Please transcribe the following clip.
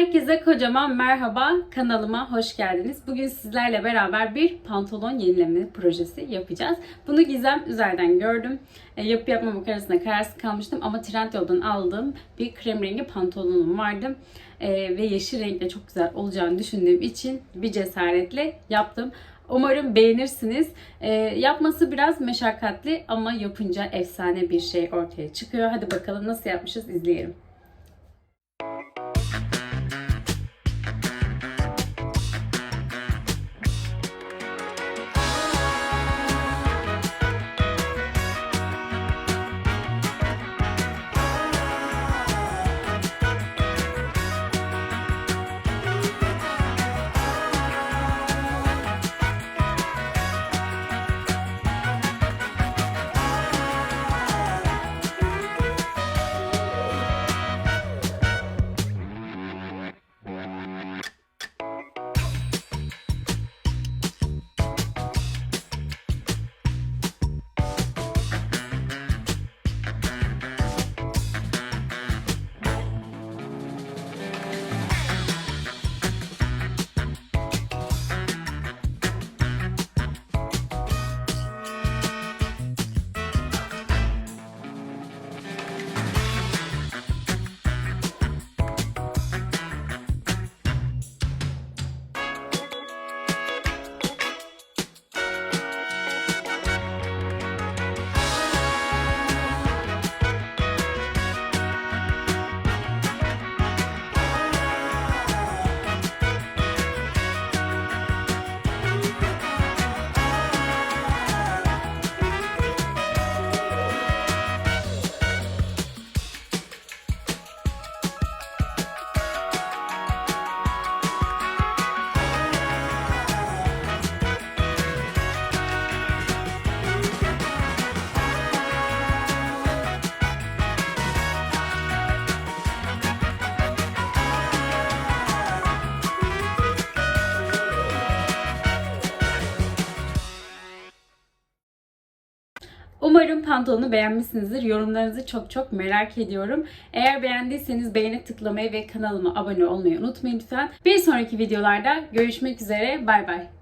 Herkese kocaman merhaba. Kanalıma hoş geldiniz. Bugün sizlerle beraber bir pantolon yenileme projesi yapacağız. Bunu Gizem üzerinden gördüm. E, yapıp yapmamak arasında kararsız kalmıştım ama Trendyol'dan aldığım bir krem rengi pantolonum vardı. E, ve yeşil renkle çok güzel olacağını düşündüğüm için bir cesaretle yaptım. Umarım beğenirsiniz. E, yapması biraz meşakkatli ama yapınca efsane bir şey ortaya çıkıyor. Hadi bakalım nasıl yapmışız izleyelim. Umarım pantolonu beğenmişsinizdir. Yorumlarınızı çok çok merak ediyorum. Eğer beğendiyseniz beğeni tıklamayı ve kanalıma abone olmayı unutmayın lütfen. Bir sonraki videolarda görüşmek üzere. Bay bay.